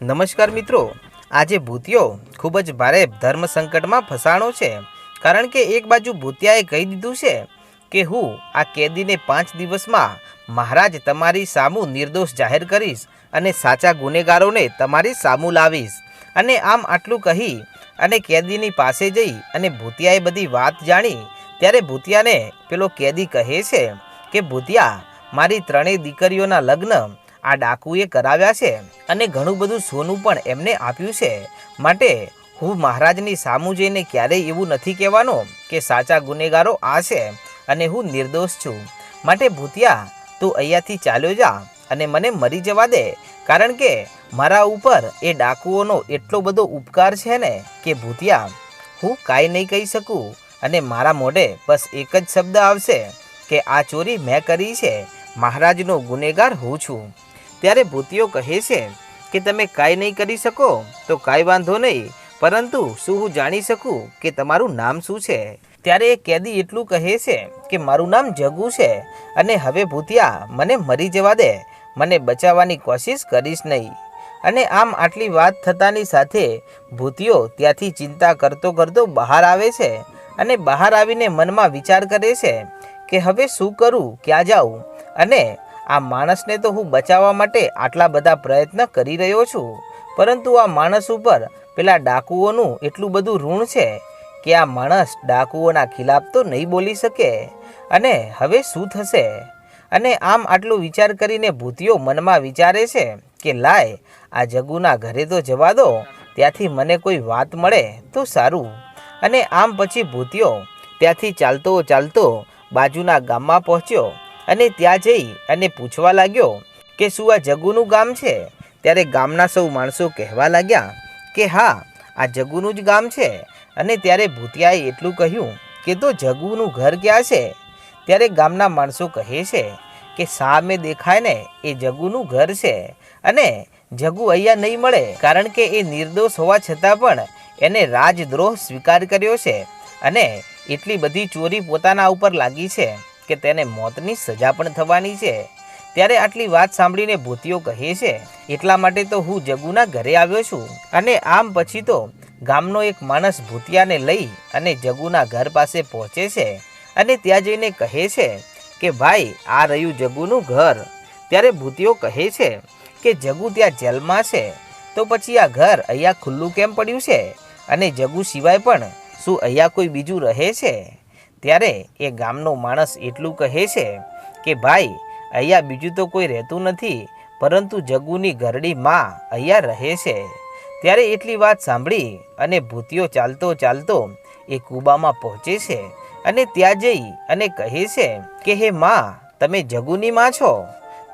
નમસ્કાર મિત્રો. આજે ભૂતિયો ખૂબ જ ભારે ધર્મ સંકટમાં ફસાણો છે. કારણ કે એક બાજુ ભૂતિયાએ કહી દીધું છે કે, હું આ કેદીને પાંચ દિવસમાં મહારાજ તમારી સામું નિર્દોષ જાહેર કરીશ અને સાચા ગુનેગારોને તમારી સામું લાવીશ. અને આમ આટલું કહી અને કેદીની પાસે જઈ અને ભૂતિયાએ બધી વાત જાણી, ત્યારે ભૂતિયાને પેલો કેદી કહે છે કે, ભૂતિયા, મારી ત્રણેય દીકરીઓના લગ્ન આ ડાકુએ કરાવ્યા છે અને ઘણું બધું સોનું પણ એમને આપ્યું છે. માટે હું મહારાજની સામું જઈને ક્યારેય એવું નથી કહેવાનો કે સાચા ગુનેગારો આ છે અને હું નિર્દોષ છું. માટે ભૂતિયા, તું અહીંયાથી ચાલ્યો જા અને મને મરી જવા દે, કારણ કે મારા ઉપર એ ડાકુઓનો એટલો બધો ઉપકાર છે ને કે ભૂતિયા, હું કાંઈ નહીં કહી શકું અને મારા મોઢે બસ એક જ શબ્દ આવશે કે આ ચોરી મેં કરી છે, મહારાજનો ગુનેગાર હું છું. ત્યારે ભૂતિઓ કહે છે કે તમે કાંઈ નહીં કરી શકો, તો કાંઈ વાંધો નહીં, પરંતુ શું હું જાણી શકું કે તમારું નામ શું છે? ત્યારે એ કેદી એટલું કહે છે કે મારું નામ જગુ છે અને હવે ભૂતિયા, મને મરી જવા દે, મને બચાવવાની કોશિશ કરીશ નહીં. અને આમ આટલી વાત થતાની સાથે ભૂતિયો ત્યાંથી ચિંતા કરતો કરતો બહાર આવે છે અને બહાર આવીને મનમાં વિચાર કરે છે કે હવે શું કરું, ક્યાં જાઉં? અને આ માણસને તો હું બચાવવા માટે આટલા બધા પ્રયત્ન કરી રહ્યો છું. પરંતુ આ માણસ ઉપર પેલા ડાકુઓનું એટલું બધું ઋણ છે કે આ માણસ ડાકુઓના ખિલાફ તો નહીં બોલી શકે. અને હવે શું થશે? અને આમ આટલો વિચાર કરીને ભૂતિયો મનમાં વિચારે છે કે લાય, આ જગુના ઘરે તો જવા દો, ત્યાંથી મને કોઈ વાત મળે તો સારું. અને આમ પછી ભૂતિયો ત્યાંથી ચાલતો ચાલતો બાજુના ગામમાં પહોંચ્યો. અને ત્યાં જઈ અને પૂછવા લાગ્યો કે શું આ જગુનું ગામ છે? ત્યારે ગામના સૌ માણસો કહેવા લાગ્યા કે હા, આ જગુનું જ ગામ છે. અને ત્યારે ભૂતિયાએ એટલું કહ્યું કે તો જગુનું ઘર ક્યાં છે? ત્યારે ગામના માણસો કહે છે કે સામે દેખાય ને એ જગુનું ઘર છે. અને જગુ અહીંયા નહીં મળે, કારણ કે એ નિર્દોષ હોવા છતાં પણ એને રાજદ્રોહ સ્વીકાર કર્યો છે. અને એટલી બધી ચોરી પોતાના ઉપર લાગી છે. કે તેને મોતની સજા પણ થવાની છે. ત્યારે આટલી વાત સાંભળીને ભૂતિયો કહે છે, એટલા માટે તો હું જગુના ઘરે આવ્યો છું. અને આમ પછી તો ગામનો એક માણસ ભૂતિયાને લઈ અને જગુના ઘર પાસે પહોંચે છે. અને ત્યાં જઈને કહે છે કે, ભાઈ, આ રહ્યું જગુનું ઘર. ત્યારે ભૂતિયો કહે છે કે, જગુ ત્યાં જેલમાં છે. તો પછી આ ઘર અહીંયા ખુલ્લું કેમ પડ્યું છે? અને જગુ સિવાય પણ શું અહીંયા કોઈ બીજું રહે છે? ત્યારે એ ગામનો માણસ એટલું કહે છે કે, ભાઈ, અહીંયા બીજું તો કોઈ રહેતું નથી, પરંતુ જગુની ઘરડી માં અહીંયા રહે છે. ત્યારે એટલી વાત સાંભળી અને ભૂતિયો ચાલતો ચાલતો એ કૂબામાં પહોંચે છે અને ત્યાં જઈ અને કહે છે કે, હે માં, તમે જગુની માં છો?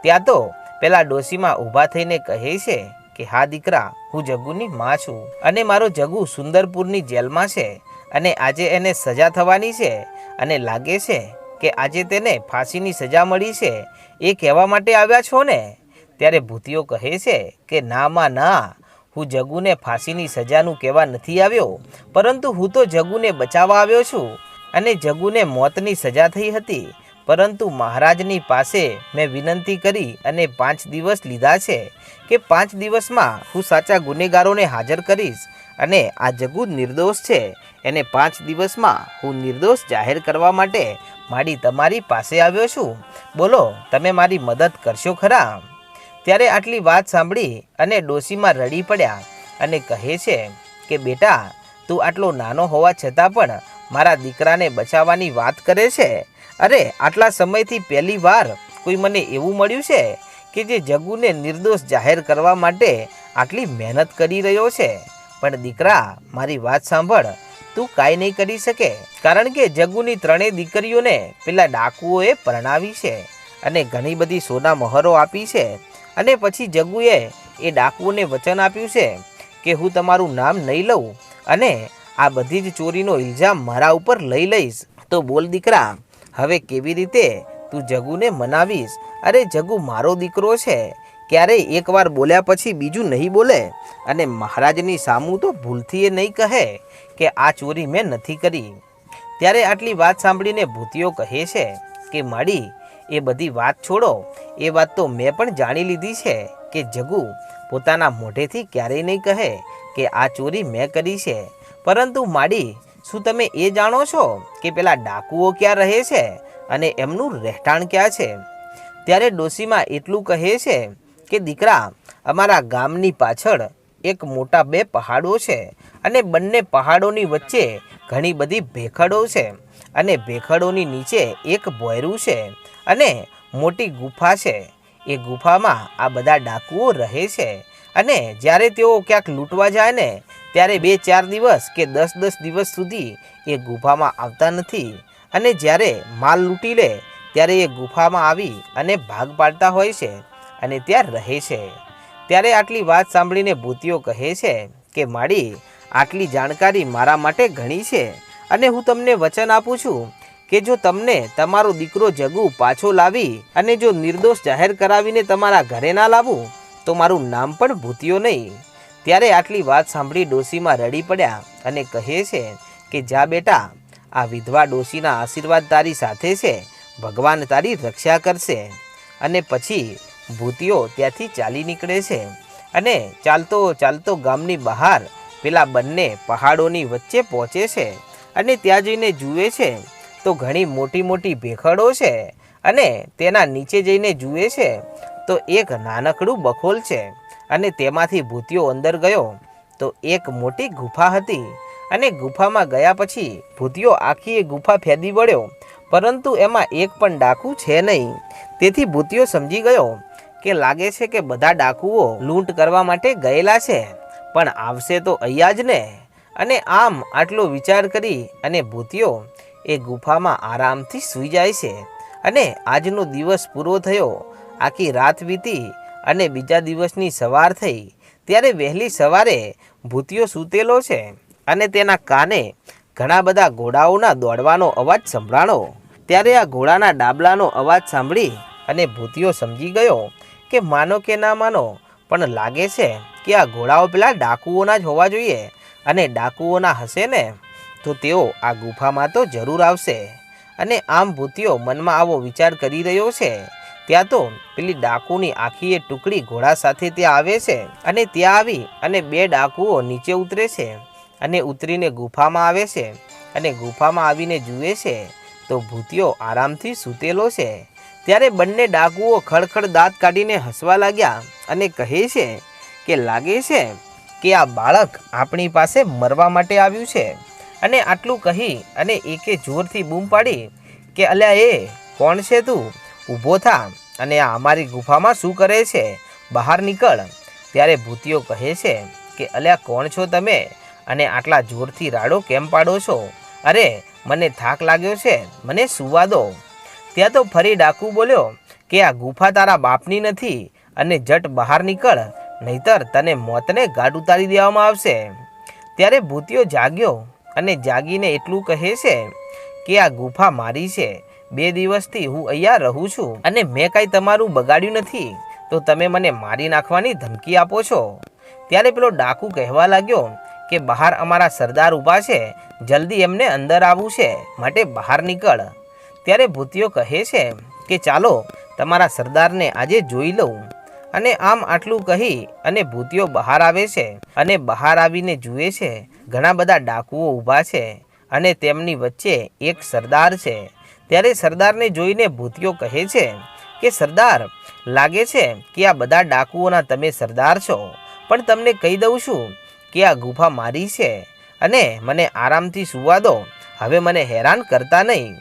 ત્યાં તો પેલા ડોશીમાં ઊભા થઈને કહે છે કે, હા દીકરા, હું જગુની માં છું અને મારો જગુ સુંદરપુરની જેલમાં છે અને આજે એને સજા થવાની છે અને લાગે છે કે આજે તેને ફાંસીની સજા મળી છે એ કહેવા માટે આવ્યા છો ને? ત્યારે ભૂતિયો કહે છે કે ના માં ના, હું જગુને ફાંસીની સજાનું કહેવા નથી આવ્યો, પરંતુ હું તો જગુને બચાવવા આવ્યો છું અને જગુને મોતની સજા થઈ હતી. પરંતુ મહારાજની પાસે મેં વિનંતી કરી અને પાંચ દિવસ લીધા છે કે પાંચ દિવસમાં હું સાચા ગુનેગારોને હાજર કરીશ અને આ જગુ નિર્દોષ છે એને પાંચ દિવસમાં હું નિર્દોષ જાહેર કરવા માટે મારી તમારી પાસે આવ્યો છું. બોલો, તમે મારી મદદ કરશો ખરા? ત્યારે આટલી વાત સાંભળી અને ડોશીમાં રડી પડ્યા અને કહે છે કે, બેટા, તું આટલો નાનો હોવા છતાં પણ મારા દીકરાને બચાવવાની વાત કરે છે. અરે, આટલા સમયથી પહેલી વાર કોઈ મને એવું મળ્યું છે કે જે જગુને નિર્દોષ જાહેર કરવા માટે આટલી મહેનત કરી રહ્યો છે. પણ દીકરા, મારી વાત સાંભળ. તું કાંઈ નહીં કરી શકે, કારણ કે જગુની ત્રણેય દીકરીઓને પેલા ડાકુઓએ પરણાવી છે અને ઘણી બધી સોના મહોરો આપી છે. અને પછી જગુએ એ ડાકુઓને વચન આપ્યું છે કે હું તમારું નામ નહીં લઉં અને આ બધી જ ચોરીનો ઇલ્ઝામ મારા ઉપર લઈ લઈશ. તો બોલ દીકરા, હવે કેવી રીતે તું જગુને મનાવીશ? અરે જગુ મારો દીકરો છે. ક્યારેય એકવાર બોલ્યા પછી બીજું નહીં બોલે? અને મહારાજની સામું તો ભૂલથી એ નહીં કહે કે આ ચોરી મેં નથી કરી. ત્યારે આટલી વાત સાંભળીને ભૂતિઓ કહે છે કે, માડી, એ બધી વાત છોડો. એ વાત તો મેં પણ જાણી લીધી છે કે જગુ પોતાના મોઢેથી ક્યારેય નહીં કહે કે આ ચોરી મેં કરી છે. પરંતુ માડી, શું તમે એ જાણો છો કે પેલા ડાકુઓ ક્યાં રહે છે અને એમનું રહેઠાણ ક્યાં છે? ત્યારે ડોશીમાં એટલું કહે છે કે દીકરા, અમારા ગામની પાછળ એક મોટા બે પહાડો છે અને બંને પહાડોની વચ્ચે ઘણી બધી ભેખડો છે અને ભેખડોની નીચે એક ભોયરું છે અને મોટી ગુફા છે. એ ગુફામાં આ બધા ડાકુઓ રહે છે અને જ્યારે તેઓ ક્યાંક લૂંટવા જાય ને, ત્યારે બે ચાર દિવસ કે દસ દસ દિવસ સુધી એ ગુફામાં આવતા નથી અને જ્યારે માલ લૂંટી લે, ત્યારે એ ગુફામાં આવી અને ભાગ પાડતા હોય છે. અને ત્યાં રહે છે. ત્યારે આટલી વાત સાંભળીને ભૂતિઓ કહે છે કે, માડી, આટલી જાણકારી મારા માટે ઘણી છે અને હું તમને વચન આપું છું કે જો તમને તમારો દીકરો જગુ પાછો લાવી અને જો નિર્દોષ જાહેર કરાવીને તમારા ઘરે ના લાવું, તો મારું નામ પણ ભૂતિયો નહીં. ત્યારે આટલી વાત સાંભળી ડોશીમાં રડી પડ્યા અને કહે છે કે, જા બેટા, આ વિધવા ડોશીના આશીર્વાદ તારી સાથે છે. ભગવાન તારી રક્ષા કરશે. અને પછી ભૂતિઓ ત્યાંથી ચાલી નીકળે છે અને ચાલતો ચાલતો ગામની બહાર પેલા બંને પહાડોની વચ્ચે પહોંચે છે અને ત્યાં જઈને જુએ છે તો ઘણી મોટી મોટી ભેખડો છે અને તેના નીચે જઈને જુએ છે તો એક નાનકડું બખોલ છે અને તેમાંથી ભૂતિયો અંદર ગયો તો એક મોટી ગુફા હતી અને ગુફામાં ગયા પછી ભૂતિયો આખી એ ગુફા ફેદી વળ્યો પરંતુ એમાં એક પણ ડાકુ છે નહીં તેથી ભૂતિયો સમજી ગયો કે લાગે છે કે બધા ડાકુઓ લૂંટ કરવા માટે ગયેલા છે. પણ આવશે તો અહીંયા જ ને. અને આમ આટલો વિચાર કરી અને ભૂતિયો એ ગુફામાં આરામથી સૂઈ જાય છે. અને આજનો દિવસ પૂરો થયો. આખી રાત વીતી અને બીજા દિવસની સવાર થઈ. ત્યારે વહેલી સવારે ભૂતિયો સૂતેલો છે. અને તેના કાને ઘણા બધા ઘોડાઓના દોડવાનો અવાજ સંભળાણો. ત્યારે આ ઘોડાના ડાબલાનો અવાજ સાંભળી અને ભૂતિયો સમજી ગયો. કે માનો કે ના માનો, પણ લાગે છે કે આ ઘોડાઓ પેલા ડાકુઓના જ હોવા જોઈએ અને ડાકુઓના હશે ને, તો તેઓ આ ગુફામાં તો જરૂર આવશે. અને આમ ભૂતિયો મનમાં આવો વિચાર કરી રહ્યો છે. ત્યાં તો પેલી ડાકુની આખી એ ટુકડી ઘોડા સાથે ત્યાં આવે છે અને ત્યાં આવી અને બે ડાકુઓ નીચે ઉતરે છે અને ઉતરીને ગુફામાં આવે છે અને ગુફામાં આવીને જુએ છે, તો ભૂતિયો આરામથી સૂતેલો છે. ત્યારે બંને ડાકુઓ ખડખડ દાંત કાઢીને હસવા લાગ્યા અને કહે છે કે લાગે છે કે આ બાળક આપણી પાસે મરવા માટે આવ્યું છે. અને આટલું કહી અને એકે જોરથી બૂમ પાડી કે, અલ્યા એ, કોણ છે તું? ઊભો થા અને આ અમારી ગુફામાં શું કરે છે? બહાર નીકળ. ત્યારે ભૂતિયો કહે છે કે, અલ્યા, કોણ છો તમે? અને આટલા જોરથી રાડો કેમ પાડો છો? અરે, મને થાક લાગ્યો છે. મને સુવા દો. ત્યાં તો ફરી ડાકુ બોલ્યો કે આ ગુફા તારા બાપની નથી અને જટ બહાર નીકળ, નહીતર તને મોતને ગાઢ ઉતારી દેવામાં આવશે. ત્યારે ભૂતિયો જાગ્યો અને જાગીને એટલું કહે છે કે આ ગુફા મારી છે, બે દિવસથી હું અહીંયા રહું છું અને મેં કાંઈ તમારું બગાડ્યું નથી, તો તમે મને મારી નાખવાની ધમકી આપો છો. ત્યારે પેલો ડાકુ કહેવા લાગ્યો કે બહાર અમારા સરદાર ઊભા છે, જલ્દી એમને અંદર આવવું છે, માટે બહાર નીકળ. ત્યારે ભૂતિયો કહે છે કે, ચાલો, તમારા સરદારને આજે જોઈ લઉં. અને આમ આટલું કહી અને ભૂતિયો બહાર આવે છે અને બહાર આવીને જુએ છે, ઘણા બધા ડાકુઓ ઊભા છે અને તેમની વચ્ચે એક સરદાર છે. ત્યારે સરદારને જોઈને ભૂતિયો કહે છે કે, સરદાર, લાગે છે કે આ બધા ડાકુઓના તમે સરદાર છો, પણ તમને કહી દઉં છું કે આ ગુફા મારી છે અને મને આરામથી સુવા દો. હવે મને હેરાન કરતા નહીં.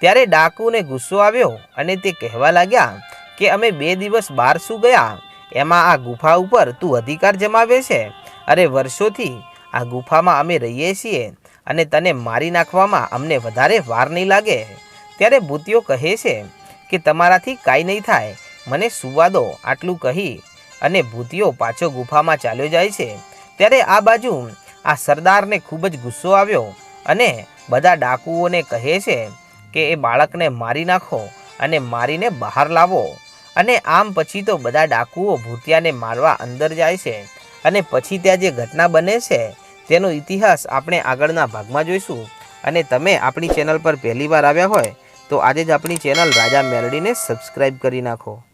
ત્યારે ડાકુને ગુસ્સો આવ્યો અને તે કહેવા લાગ્યા કે અમે બે દિવસ બહાર શું ગયા. એમાં આ ગુફા ઉપર તું અધિકાર જમાવે છે. અરે વર્ષોથી આ ગુફામાં અમે રહીએ છીએ અને તને મારી નાખવામાં અમને વધારે વાર નહીં લાગે. ત્યારે ભૂતિયો કહે છે કે તમારાથી કાંઈ નહીં થાય. મને સુવા દો આટલું કહી અને ભૂતિયો પાછો ગુફામાં ચાલ્યો જાય છે. ત્યારે આ બાજુ આ સરદારને ખૂબ જ ગુસ્સો આવ્યો અને બધા ડાકુઓને કહે છે કે એ બાળકને મારી નાખો અને મારીને બહાર લાવો. અને આમ પછી તો બધા ડાકુઓ ભૂતિયાને મારવા અંદર જાય છે. અને પછી ત્યાં જે ઘટના બને છે, તેનો ઇતિહાસ આપણે આગળના ભાગમાં જોઈશું. અને તમે આપણી ચેનલ પર પહેલીવાર આવ્યા હોય, તો આજે જ આપણી ચેનલ રાજા મેલડીને સબસ્ક્રાઈબ કરી નાખો.